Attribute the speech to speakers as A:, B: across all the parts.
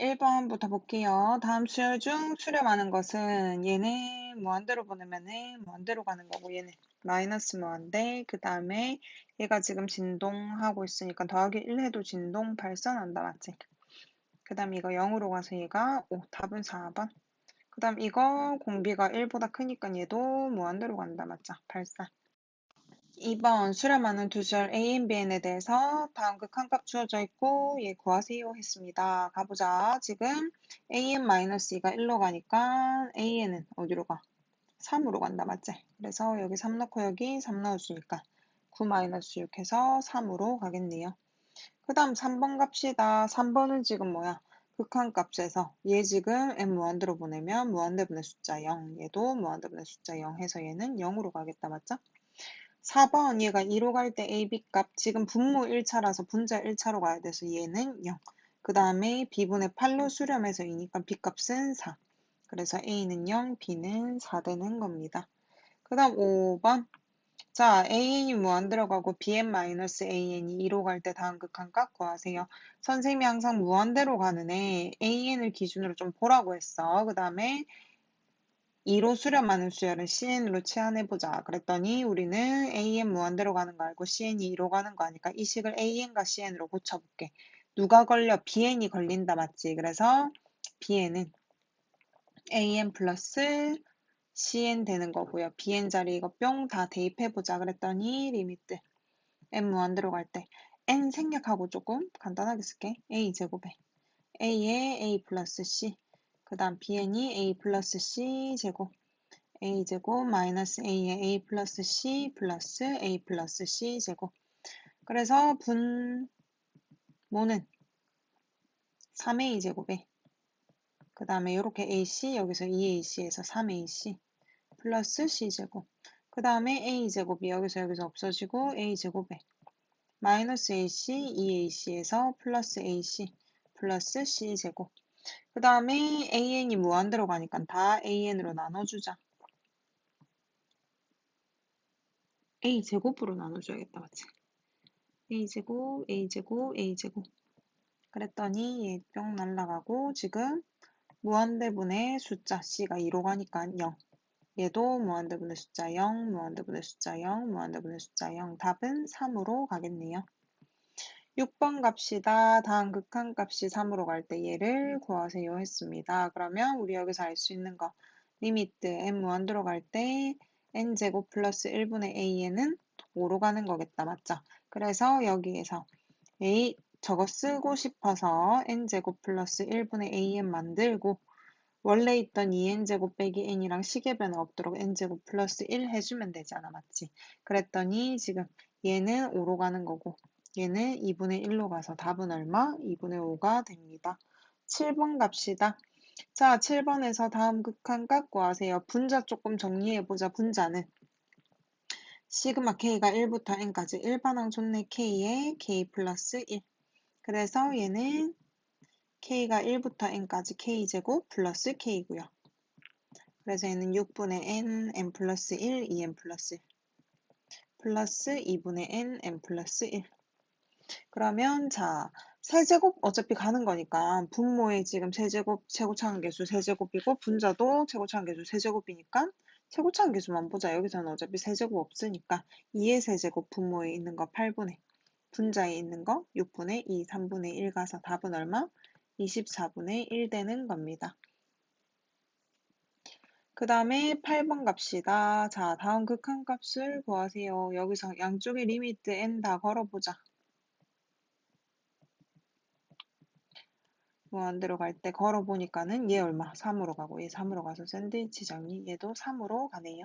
A: 1번부터 볼게요. 다음 수열 중 수렴하는 것은 얘는 무한대로 보내면은 무한대로 가는 거고 얘는 마이너스 무한대 그 다음에 얘가 지금 진동하고 있으니까 더하기 1 해도 진동 발산한다 맞지? 그 다음 이거 0으로 가서 얘가 5 답은 4번 그 다음 이거 공비가 1보다 크니까 얘도 무한대로 간다 맞죠? 발산 2번 수렴하는 두줄 a n, bn에 대해서 다음 극한값 주어져 있고 얘 구하세요 했습니다. 가보자. 지금 an-2가 1로 가니까 an은 어디로 가? 3으로 간다. 맞지? 그래서 여기 3 넣고 여기 3 넣어주니까 9-6 해서 3으로 가겠네요. 그 다음 3번 갑시다. 3번은 지금 뭐야? 극한값에서 얘 지금 n 무한대로 보내면 무한대분의 숫자 0 얘도 무한대분의 숫자 0 해서 얘는 0으로 가겠다. 맞죠? 4번 얘가 2로 갈 때 AB 값 지금 분모 1차라서 분자 1차로 가야 돼서 얘는 0. 그 다음에 B분의 8로 수렴해서 2니까 B 값은 4. 그래서 A는 0, B는 4 되는 겁니다. 그 다음 5번 자 AN이 무한 들어가고 BN-AN이 2로 갈 때 다음 극한값 구하세요. 선생님이 항상 무한대로 가는 애 AN을 기준으로 좀 보라고 했어. 그 다음에 2로 수렴하는 수열은 CN으로 치환해보자. 그랬더니 우리는 AN 무한대로 가는 거 알고 CN이 2로 가는 거 아니까 이 식을 AN과 CN으로 고쳐볼게. 누가 걸려? BN이 걸린다 맞지? 그래서 BN은 AN 플러스 CN 되는 거고요. BN 자리 이거 뿅 다 대입해보자. 그랬더니 리미트 n 무한대로 갈 때 n 생략하고 조금 간단하게 쓸게. a 제곱에 a에 a 플러스 c 그 다음 bn이 a 플러스 c 제곱 a 제곱 마이너스 a에 a 플러스 c 플러스 a 플러스 c 제곱. 그래서 분모는 3a 제곱에 그 다음에 이렇게 ac 여기서 2ac에서 3ac 플러스 c제곱 그 다음에 a제곱이 여기서 여기서 없어지고 a제곱에 마이너스 ac 2ac에서 플러스 ac 플러스 c제곱 그 다음에 an이 무한대로 가니까 다 an으로 나눠주자. a제곱으로 나눠줘야겠다. 맞지? a제곱, a제곱, a제곱. 그랬더니 얘 뿅 날라가고 지금 무한대분의 숫자 c가 2로 가니까 0. 얘도 무한대분의 숫자 0, 무한대분의 숫자 0, 무한대분의 숫자 0. 답은 3으로 가겠네요. 6번 갑시다. 다음 극한값이 3으로 갈 때 얘를 구하세요 했습니다. 그러면 우리 여기서 알 수 있는 거 리미트 n 무한대로 갈 때 n제곱 플러스 1분의 a는 5로 가는 거겠다. 맞죠? 그래서 여기에서 a 저거 쓰고 싶어서 n제곱 플러스 1분의 an 만들고 원래 있던 2n제곱 빼기 n이랑 시계변화 없도록 n제곱 플러스 1 해주면 되잖아. 맞지? 그랬더니 지금 얘는 5로 가는 거고 얘는 2분의 1로 가서 답은 얼마? 2분의 5가 됩니다. 7번 갑시다. 자, 7번에서 다음 극한값 구하세요. 분자 조금 정리해보자. 분자는 시그마 k가 1부터 n까지 일반항 존내 k에 k 플러스 1. 그래서 얘는 k가 1부터 n까지 k제곱 플러스 k고요. 그래서 얘는 6분의 n, n 플러스 1, 2n 플러스 1. 플러스 2분의 n, n 플러스 1. 그러면 자 세제곱 어차피 가는 거니까 분모의 지금 세제곱 최고차항 계수 세제곱이고 분자도 최고차항 계수 세제곱이니까 최고차항 계수만 보자. 여기서는 어차피 세제곱 없으니까 2의 세제곱 분모에 있는 거 8분의 분자에 있는 거 6분의 2, 3분의 1 가서 답은 얼마? 24분의 1 되는 겁니다. 그 다음에 8번 갑시다. 자, 다음 극한값을 구하세요. 여기서 양쪽의 리미트 n 다 걸어보자. 무한대로 갈 때 걸어보니까는 얘 얼마? 3으로 가고 얘 3으로 가서 샌드위치 정리 얘도 3으로 가네요.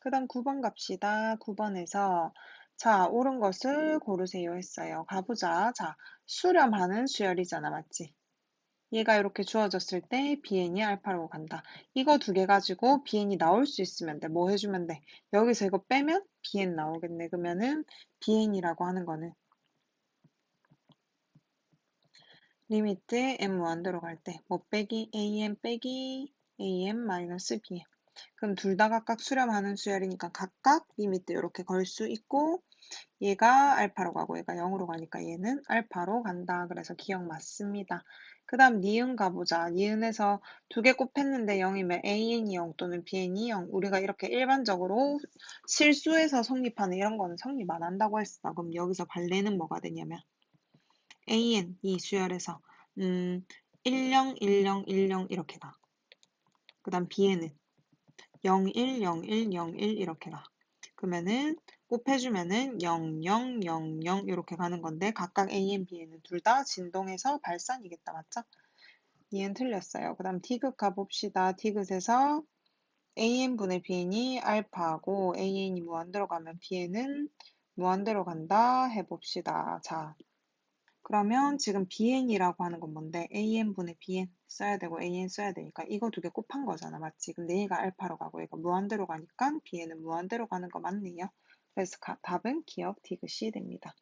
A: 그 다음 9번 갑시다. 9번에서 자 옳은 것을 고르세요 했어요. 가보자. 자 수렴하는 수열이잖아. 맞지? 얘가 이렇게 주어졌을 때 bn이 알파로 간다. 이거 두 개 가지고 bn이 나올 수 있으면 돼. 뭐 해주면 돼? 여기서 이거 빼면 bn 나오겠네. 그러면은 bn이라고 하는 거는 리미트 m 무한대로 갈때 뭐 빼기 am 빼기 am 마이너스 bm 그럼 둘 다 각각 수렴하는 수열이니까 각각 리미트 이렇게 걸 수 있고 얘가 알파로 가고 얘가 0으로 가니까 얘는 알파로 간다. 그래서 기억 맞습니다. 그 다음 니은 가보자. 니은에서 두 개 곱했는데 0이면 AN이 0 또는 BN이 0. 우리가 이렇게 일반적으로 실수해서 성립하는 이런 거는 성립 안 한다고 했어. 그럼 여기서 발레는 뭐가 되냐면 AN 이 수열에서 음, 10, 10, 10 이렇게 가. 그 다음 BN은 01, 01, 01 이렇게 가. 그러면은 곱해주면은 0, 0, 0, 0 이렇게 가는 건데 각각 A, b n 은 둘 다 진동해서 발산이겠다. 맞죠? 얘는 틀렸어요. 그 다음 디귿 가봅시다. 디귿에서 AN분의 BN이 알파고 AN이 무한대로 가면 BN은 무한대로 간다 해봅시다. 자, 그러면 지금 BN이라고 하는 건 뭔데? AN분의 BN 써야 되고 AN 써야 되니까 이거 두 개 곱한 거잖아. 맞지? 근데 얘가 알파로 가고 얘가 무한대로 가니까 BN은 무한대로 가는 거 맞네요. 그래서 가, 답은 기억 디귿이 됩니다.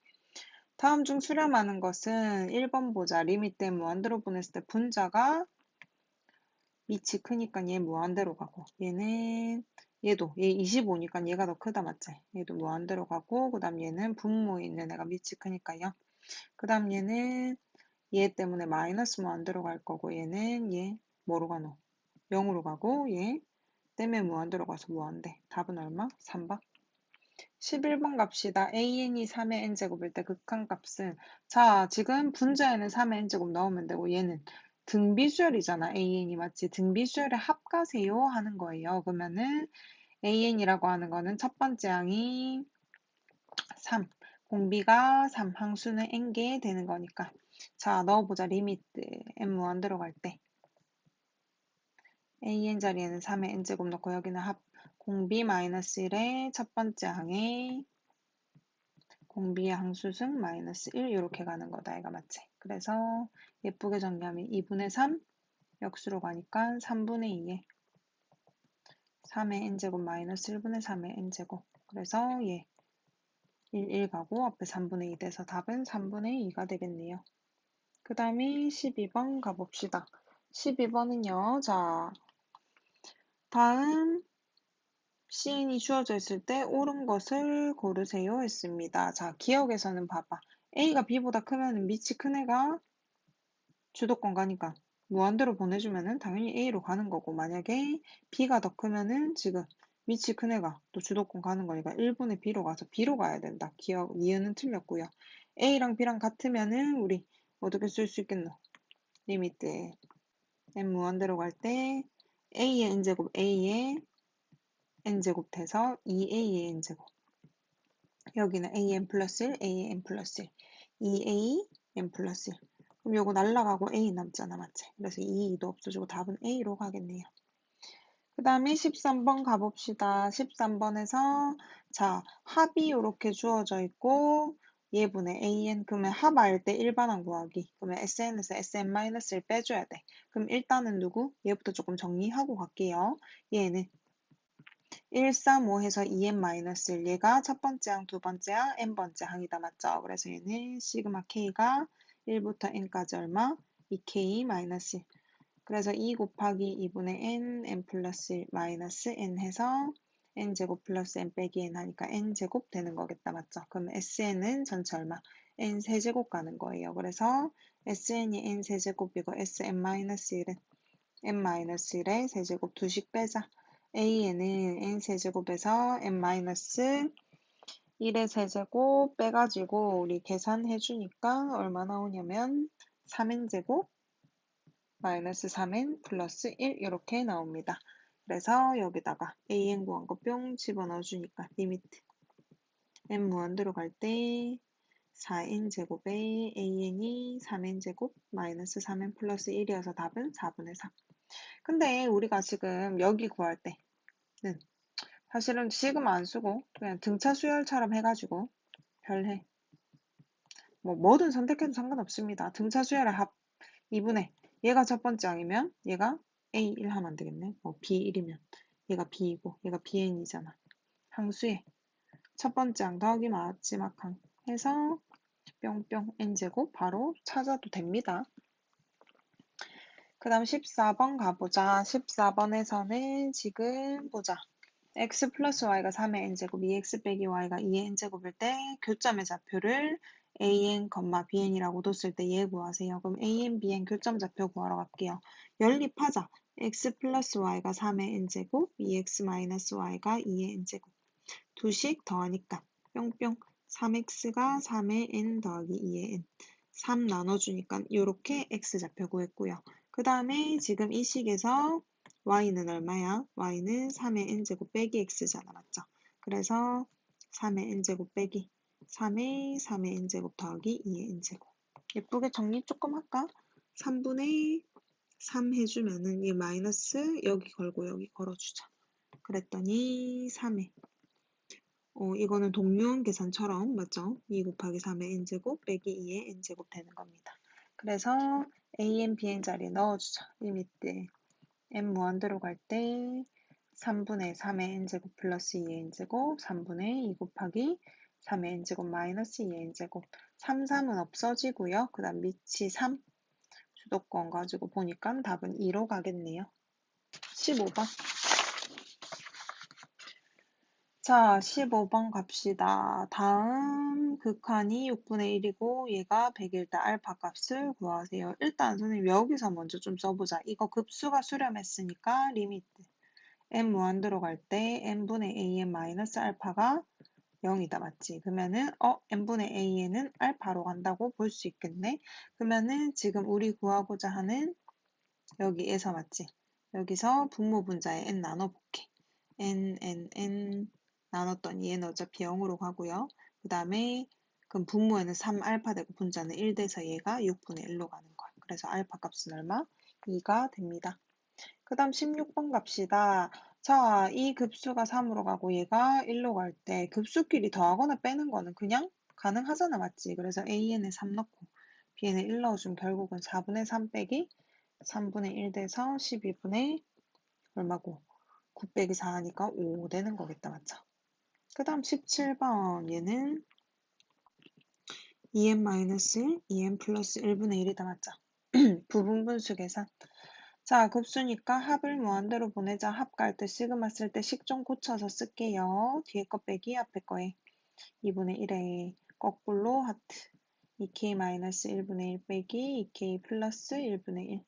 A: 다음 중 수렴하는 것은 1번 보자. 리밋 때 무한대로 보냈을 때 분자가 밑이 크니까 얘 무한대로 가고 얘는 얘도 얘 25니까 얘가 더 크다 맞지? 얘도 무한대로 가고 그 다음 얘는 분모에 있는 애가 밑이 크니까 요. 그 다음 얘는 얘 때문에 마이너스 무한대로 갈 거고 얘는 얘 뭐로 가노? 0으로 가고 얘 때문에 무한대로 가서 무한대. 답은 얼마? 3번. 11번 갑시다. an이 3의 n제곱일 때 극한값은 자 지금 분자에는 3의 n제곱 넣으면 되고 얘는 등비수열이잖아. an이 맞지? 등비수열의 합가세요 하는 거예요. 그러면은 an이라고 하는 거는 첫 번째 항이 3, 공비가 3, 항수는 n개 되는 거니까 자 넣어보자. 리미트 n 무한 들어갈 때 an 자리에는 3의 n제곱 넣고 여기는 합 공비 마이너스 1의 첫 번째 항에 공비의 항수승 마이너스 1 이렇게 가는 거다. 이가 맞지? 그래서 예쁘게 정리하면 2분의 3 역수로 가니까 3분의 2에 3의 n제곱 마이너스 1분의 3의 n제곱 그래서 얘 1, 1 가고 앞에 3분의 2 돼서 답은 3분의 2가 되겠네요. 그 다음에 12번 가봅시다. 12번은요. 자, 다음 시인이 주어져 있을 때 옳은 것을 고르세요 했습니다. 자, 기억에서는 봐봐. A가 B보다 크면 밑이 큰 애가 주도권 가니까 무한대로 보내주면 은 당연히 A로 가는 거고 만약에 B가 더 크면은 지금 밑이 큰 애가 또 주도권 가는 거니까 1분의 B로 가서 B로 가야 된다. 기억, 니은은 틀렸고요. A랑 B랑 같으면은 우리 어떻게 쓸 수 있겠노? 리미트 n 무한대로 갈 때 A의 n제곱 A의 n제곱 돼서 2a의 n제곱 여기는 an 플러스 1, an 플러스 1 2a n 플러스 1 그럼 요거 날라가고 a 남잖아 맞지? 그래서 2, 2도 없어지고 답은 a로 가겠네요. 그 다음에 13번 가봅시다. 13번에서 자 합이 이렇게 주어져 있고 예분의 an 그러면 합할 때 일반항 구하기 그러면 sn에서 sn-를 빼줘야 돼. 그럼 일단은 누구? 얘부터 조금 정리하고 갈게요. 얘는 1, 3, 5 해서 2n-1 얘가 첫 번째 항, 두 번째 항, n번째 항이다 맞죠? 그래서 얘는 시그마 k가 1부터 n까지 얼마? 2k 마이너스 1 그래서 2 곱하기 2분의 n, n 플러스 1 마이너스 n 해서 n제곱 플러스 n 빼기 n 하니까 n제곱 되는 거겠다 맞죠? 그럼 sn은 전체 얼마? n 세제곱 가는 거예요. 그래서 sn이 n 세제곱이고 sn-1은 n-1의 세제곱 두식 빼자. a는 n 세제곱에서 n-1의 세제곱 빼가지고 우리 계산해 주니까 얼마 나오냐면 3n제곱 마이너스 3n 플러스 1 이렇게 나옵니다. 그래서 여기다가 an 구한 거 뿅 집어넣어 주니까 리미트 n 무한대로 갈 때 4n 제곱에 an이 3n 제곱 마이너스 3n 플러스 1이어서 답은 4분의 3. 근데 우리가 지금 여기 구할 때는 사실은 시그마 안 쓰고 그냥 등차 수열처럼 해가지고 별해. 뭐 뭐든 선택해도 상관없습니다. 등차 수열의 합 2분의 얘가 첫 번째 항이면 얘가 A1 하면 안 되겠네. 뭐 B1이면 얘가 B이고 얘가 BN이잖아. 항수의 첫 번째 항 더하기 마지막 항 해서 뿅뿅 n제곱 바로 찾아도 됩니다. 그 다음 14번 가보자. 14번에서는 지금 보자. x 플러스 y가 3의 n제곱, 2x 빼기 y가 2의 n제곱일 때 교점의 좌표를 an, bn이라고 뒀을 때얘 구하세요. 그럼 an, bn 교점 좌표 구하러 갈게요. 연립하자. x 플러스 y가 3의 n제곱, 2x 마이너스 y가 2의 n제곱. 두식 더하니까 뿅뿅 3x가 3의 n 더하기 2의 n 3 나눠주니까 이렇게 x 좌표 구했고요. 그 다음에 지금 이 식에서 y는 얼마야? y는 3의 n제곱 빼기 x잖아. 맞죠? 그래서 3의 n제곱 빼기 3의 3의 n제곱 더하기 2의 n제곱. 예쁘게 정리 조금 할까? 3분의 3 해주면은 이 마이너스 여기 걸고 여기 걸어주자. 그랬더니 3의 어, 이거는 동류원 계산처럼 맞죠? 2 곱하기 3의 n제곱 빼기 2의 n제곱 되는 겁니다. 그래서 a, n, b, n 자리에 넣어주자. 리미트 n 무한대로 갈 때 3분의 3의 n제곱 플러스 2의 n제곱 3분의 2 곱하기 3의 n제곱 마이너스 2의 n제곱 3, 3은 없어지고요. 그 다음 밑이 3 주도권 가지고 보니까 답은 2로 가겠네요. 15번 자, 15번 갑시다. 다음 극한이 6분의 1이고 얘가 100일 때 알파 값을 구하세요. 일단 선생님 여기서 먼저 좀 써보자. 이거 급수가 수렴했으니까 리미트 n 무한대로 갈 때 n분의 an 마이너스 알파가 0이다 맞지? 그러면은 어 n분의 an은 알파로 간다고 볼 수 있겠네. 그러면은 지금 우리 구하고자 하는 여기에서 맞지? 여기서 분모 분자에 n 나눠볼게. n n n 나눴더니 얘는 어차피 0으로 가고요. 그 다음에 그럼 분모에는 3알파 되고 분자는 1 돼서 얘가 6분의 1로 가는 거야. 그래서 알파 값은 얼마? 2가 됩니다. 그 다음 16번 갑시다. 자, 이 급수가 3으로 가고 얘가 1로 갈 때 급수끼리 더하거나 빼는 거는 그냥 가능하잖아, 맞지? 그래서 AN에 3 넣고 BN에 1 넣어주면 결국은 4분의 3 빼기 3분의 1 돼서 12분의 얼마고? 9 빼기 4 하니까 5 되는 거겠다, 맞죠? 그 다음 17번 얘는 2n-1, 2n 플러스 1분의 1이다 맞죠? 부분분수 계산 자 급수니까 합을 무한대로 보내자. 합 갈 때 시그마 쓸 때 식 좀 고쳐서 쓸게요. 뒤에 거 빼기 앞에 거에. 2분의 1에 거꾸로 하트. 2k-1분의 1 빼기 2k 플러스 1분의 1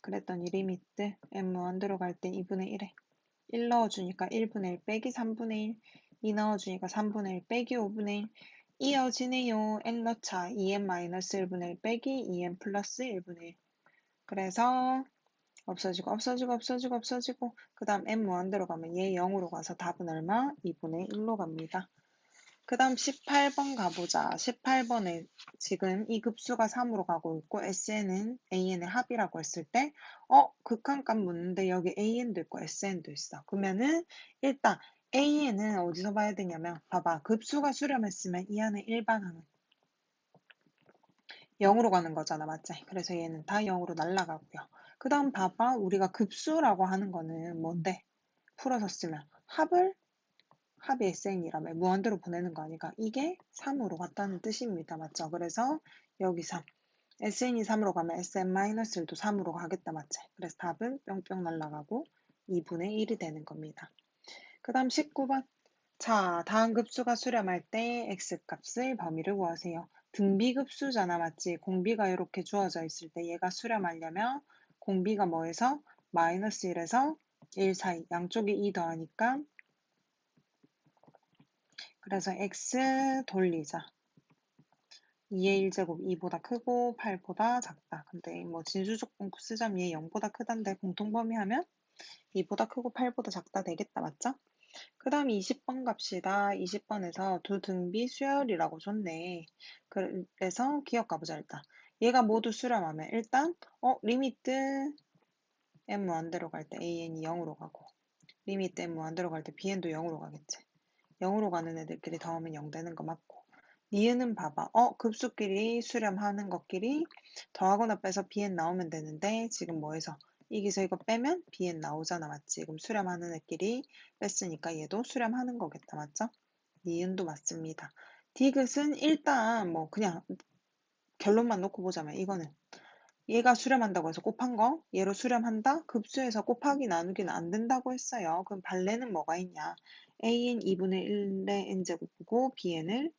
A: 그랬더니 리미트. N 무한대로 갈 때 2분의 1에. 1 넣어주니까 1분의 1 빼기 3분의 1 2 넣어주니까 3분의 1 빼기 5분의 1 이어지네요. n 넣자. 2n-1분의 1 빼기 2n 플러스 1분의 1 그래서 없어지고 없어지고 없어지고 없어지고 그 다음 n 무한대로 가면 얘 0으로 가서 답은 얼마? 2분의 1로 갑니다. 그 다음 18번 가보자. 18번에 지금 이 급수가 3으로 가고 있고 SN은 AN의 합이라고 했을 때 어? 극한값 묻는데 여기 AN도 있고 SN도 있어. 그러면은 일단 AN은 어디서 봐야 되냐면 봐봐 급수가 수렴했으면 이 안에 일반항은 0으로 가는 거잖아 맞지? 그래서 얘는 다 0으로 날라가고요. 그 다음 봐봐 우리가 급수라고 하는 거는 뭔데? 풀어서 쓰면 합을 합이 SN이라면 무한대로 보내는 거 아니까 이게 3으로 갔다는 뜻입니다. 맞죠? 그래서 여기 3 SN이 3으로 가면 SN-1도 3으로 가겠다 맞지? 그래서 답은 뿅뿅 날라가고 2분의 1이 되는 겁니다. 그 다음 19번. 자, 다음 급수가 수렴할 때 x값의 범위를 구하세요. 등비급수잖아, 맞지? 공비가 이렇게 주어져 있을 때 얘가 수렴하려면 공비가 뭐에서? 마이너스 1에서 1 사이. 양쪽에 2 더하니까 그래서 x 돌리자. 2의 1제곱 2보다 크고 8보다 작다. 근데 뭐 진수조건 쓰자면 얘 0보다 크단데 공통범위 하면 2보다 크고 8보다 작다 되겠다. 맞죠? 그 다음 20번 갑시다. 20번에서 두 등비 수열이라고 줬네. 그래서 기억 가보자 일단. 얘가 모두 수렴하면 일단 어 리미트 n 무한대로 갈 때 an이 0으로 가고 리미트 n 무한대로 갈 때 bn도 0으로 가겠지. 0으로 가는 애들끼리 더하면 0 되는 거 맞고 니은은 봐봐. 어 급수끼리 수렴하는 것끼리 더하거나 빼서 bn 나오면 되는데 지금 뭐해서 여기서 이거 빼면 bn 나오잖아 맞지? 그럼 수렴하는 애끼리 뺐으니까 얘도 수렴하는 거겠다 맞죠? 니은도 맞습니다. 디귿은 일단 뭐 그냥 결론만 놓고 보자면 이거는 얘가 수렴한다고 해서 곱한 거 얘로 수렴한다? 급수에서 곱하기 나누기는 안 된다고 했어요. 그럼 발레는 뭐가 있냐? an 2분의 1의 n제곱이고 bn을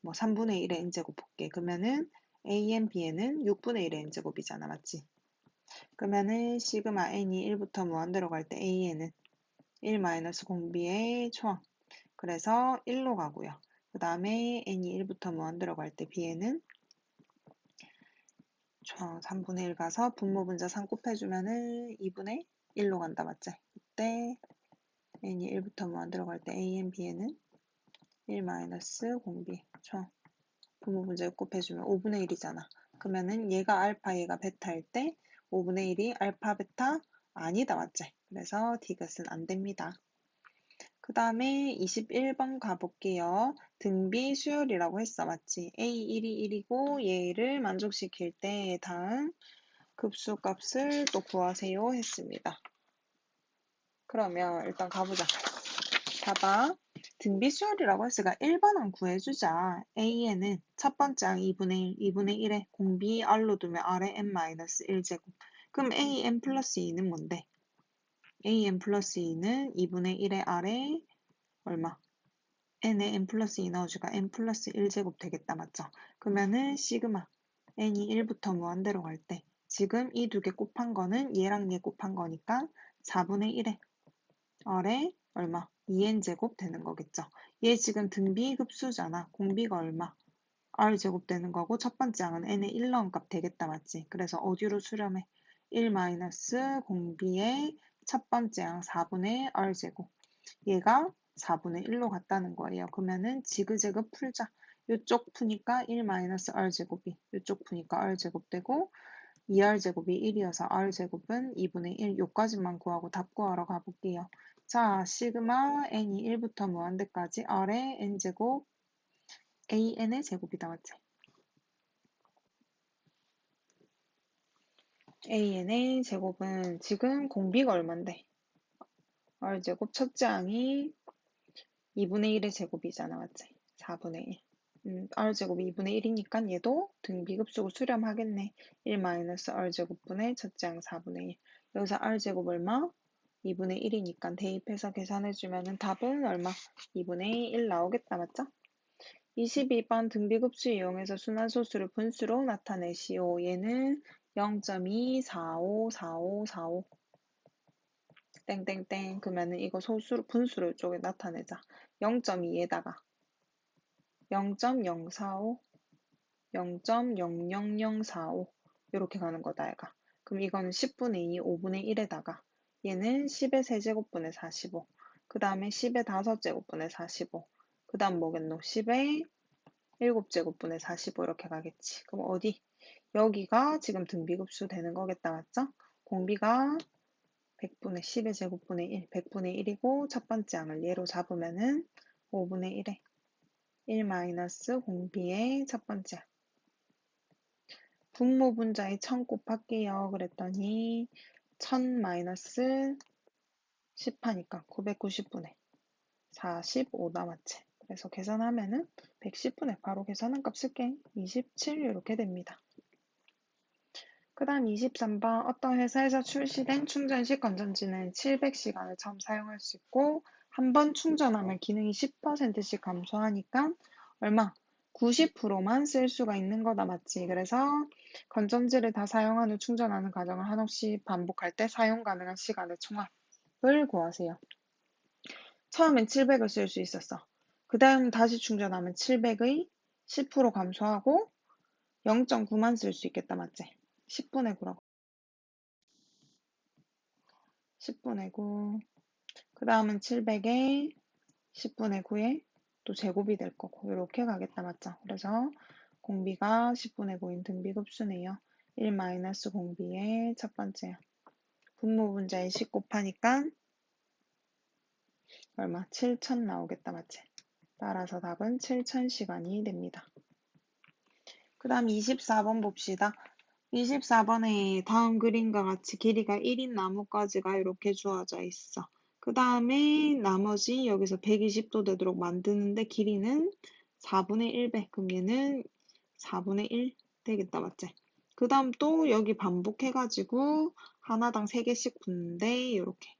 A: 뭐 3분의 1의 n제곱 볼게. 그러면은 an, bn은 6분의 1의 n제곱이잖아. 맞지? 그러면은 시그마 n이 1부터 무한대로 갈 때 an은 1 마이너스 공비의 초항. 그래서 1로 가고요. 그 다음에 n이 1부터 무한대로 갈 때 bn은 저 3분의 1 가서 분모 분자 3 곱해주면은 2분의 1로 간다 맞지? 그때 n이 1부터 무한대로 갈때 an, bn은 1 마이너스 공비 저 분모 분자 6 곱해주면 5분의 1이잖아. 그러면은 얘가 알파 얘가 베타일 때 5분의 1이 알파 베타 아니다 맞지? 그래서 디귿은 안 됩니다. 그 다음에 21번 가볼게요. 등비 수열이라고 했어. 맞지? A1이 1이고 얘를 만족시킬 때 다음 급수 값을 또 구하세요 했습니다. 그러면 일단 가보자. 봐봐. 등비 수열이라고 했으니까 1번은 구해주자. A에는 첫 번째 항 2분의 1, 2분의 1에 공비 R로 두면 R에 n-1제곱. 그럼 A n 플러스 2는 뭔데? a n 플러스 2는 2분의 1의 r에 얼마? N에 n 플러스 2 넣어주가 n 플러스 1제곱 되겠다. 맞죠? 그러면은 시그마 n이 1부터 무한대로 갈 때 지금 이 두 개 곱한 거는 얘랑 얘 곱한 거니까 4분의 1에 r에 얼마? 2n제곱 되는 거겠죠. 얘 지금 등비급수잖아. 공비가 얼마? r제곱 되는 거고 첫 번째 항은 n에 1 넣은 값 되겠다. 맞지? 그래서 어디로 수렴해? 1 마이너스 공비의 첫 번째 항 4분의 r제곱. 얘가 4분의 1로 갔다는 거예요. 그러면은 지그재그 풀자. 이쪽 푸니까 1 마이너스 r제곱이 이쪽 푸니까 r제곱 되고 2r제곱이 1이어서 r제곱은 2분의 1 요까지만 구하고 답 구하러 가볼게요. 자, 시그마 n이 1부터 무한대까지 r의 n제곱 an의 제곱이다. 맞지? an의 제곱은 지금 공비가 얼만데? r제곱 첫째 항이 2분의 1의 제곱이잖아. 맞지? 4분의 1. 음, r제곱이 2분의 1이니까 얘도 등비급수고 수렴하겠네. 1 마이너스 r제곱분의 첫째 항 4분의 1. 여기서 r제곱 얼마? 2분의 1이니까 대입해서 계산해주면 답은 얼마? 2분의 1 나오겠다. 맞죠? 22번 등비급수 이용해서 순환소수를 분수로 나타내시오. 얘는 0.2454545 땡땡땡 그러면은 이거 소수 분수로 쪽에 나타내자. 0.2에다가 0.045 0.00045 이렇게 가는 거다 얘가. 그럼 이거는 10분의 2, 5분의 1에다가 얘는 10의 세제곱분의 45. 그 다음에 10의 5제곱분의 45. 그 다음 뭐겠노? 10의 7제곱분의 45 이렇게 가겠지. 그럼 어디? 여기가 지금 등비급수 되는 거겠다. 맞죠? 공비가 100분의 10의 제곱분의 1, 100분의 1이고 첫 번째 항을 얘로 잡으면은 5분의 1에 1 마이너스 공비의 첫 번째 분모 분자의 1000 곱할게요. 그랬더니 1000 마이너스 10 하니까 990분의 45 남았지. 그래서 계산하면은 110분의 바로 계산한 값 쓸게 27 이렇게 됩니다. 그 다음 23번 어떤 회사에서 출시된 충전식 건전지는 700시간을 처음 사용할 수 있고 한 번 충전하면 기능이 10%씩 감소하니까 얼마? 90%만 쓸 수가 있는 거다 맞지? 그래서 건전지를 다 사용한 후 충전하는 과정을 한없이 반복할 때 사용 가능한 시간의 총합을 구하세요. 처음엔 700을 쓸 수 있었어. 그 다음 다시 충전하면 700의 10% 감소하고 0.9만 쓸 수 있겠다 맞지? 10분의 9라고. 10분의 9. 그 다음은 700에 10분의 9에 또 제곱이 될 거고 이렇게 가겠다 맞죠? 그래서 공비가 10분의 9인 등비급수네요. 1 마이너스 공비의 첫 번째 분모 분자에 10 곱하니까 얼마? 7천 나오겠다 맞지? 따라서 답은 7,000시간이 됩니다. 그 다음 24번 봅시다. 24번에 다음 그림과 같이 길이가 1인 나뭇가지가 이렇게 주어져 있어. 그 다음에 나머지 여기서 120도 되도록 만드는데 길이는 4분의 1배. 그럼 얘는 4분의 1 되겠다. 맞지? 그 다음 또 여기 반복해가지고 하나당 3개씩 붙는데 이렇게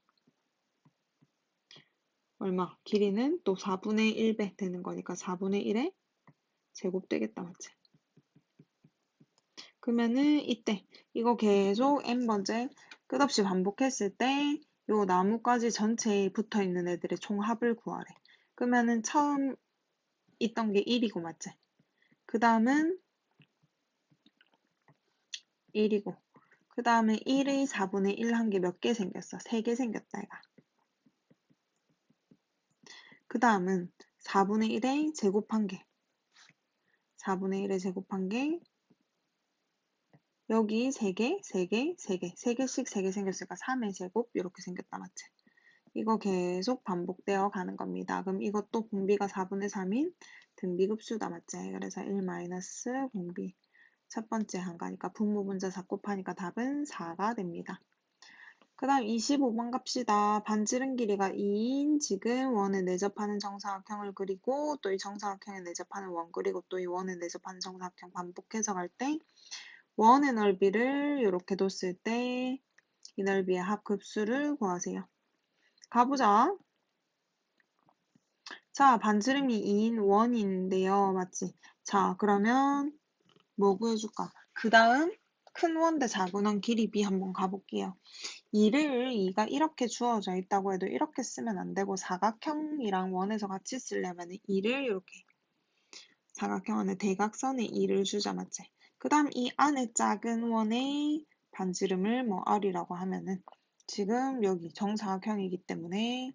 A: 얼마? 길이는 또 4분의 1배 되는 거니까 4분의 1에 제곱 되겠다 맞지? 그러면은 이때 이거 계속 n번째 끝없이 반복했을 때 요 나뭇가지 전체에 붙어 있는 애들의 총합을 구하래. 그러면은 처음 있던 게 1이고 맞지? 그 다음은 1이고 그 다음에 1의 4분의 1한게몇개 생겼어? 3개 생겼다 얘가. 그 다음은 4분의 1에 제곱한 게 4분의 1에 제곱한 게 여기 3개, 3개, 3개, 3개씩 3개 생겼으니까 3의 제곱 이렇게 생겼다 맞지? 이거 계속 반복되어 가는 겁니다. 그럼 이것도 공비가 4분의 3인 등비급수다 맞지? 그래서 1 마이너스 공비 첫 번째 한가니까 분모 분자 4 곱하니까 답은 4가 됩니다. 그 다음 25번 갑시다. 반지름 길이가 2인 지금 원에 내접하는 정사각형을 그리고 또 이 정사각형에 내접하는 원 그리고 또 이 원에 내접하는 정사각형 반복해서 갈 때 원의 넓이를 이렇게 뒀을 때 이 넓이의 합급수를 구하세요. 가보자. 자, 반지름이 2인 원인데요. 맞지? 자, 그러면 뭐 구해줄까? 그 다음 큰 원 대 작은 원 길이 B 한번 가볼게요. 2를 2가 이렇게 주어져 있다고 해도 이렇게 쓰면 안 되고 사각형이랑 원에서 같이 쓰려면 2를 이렇게 사각형 안에 대각선에 2를 주자 맞지? 그 다음 이 안에 작은 원의 반지름을 뭐 R이라고 하면은 지금 여기 정사각형이기 때문에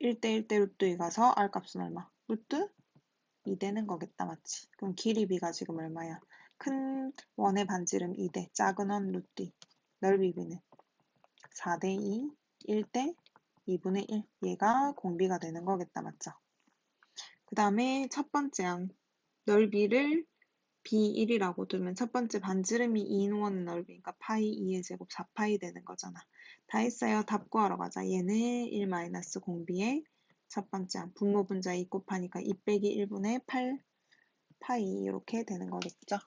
A: 1대 1대 루트 2 가서 R 값은 얼마? 루트 2 되는 거겠다 맞지? 그럼 길이 B가 지금 얼마야? 큰 원의 반지름 2대 작은 원 루트 2 넓이 B는 4대 2 1대 2분의 1 얘가 공비가 되는 거겠다 맞죠? 그 다음에 첫 번째 항 넓이를 B1이라고 두면 첫 번째 반지름이 2인 원 넓이니까 파이 2의 제곱 4파이 되는 거잖아. 다 했어요. 답 구하러 가자. 얘는 1 마이너스 공비의 첫 번째 항 분모 분자 2 곱하니까 2 빼기 1분의 8 파이 이렇게 되는 거겠죠.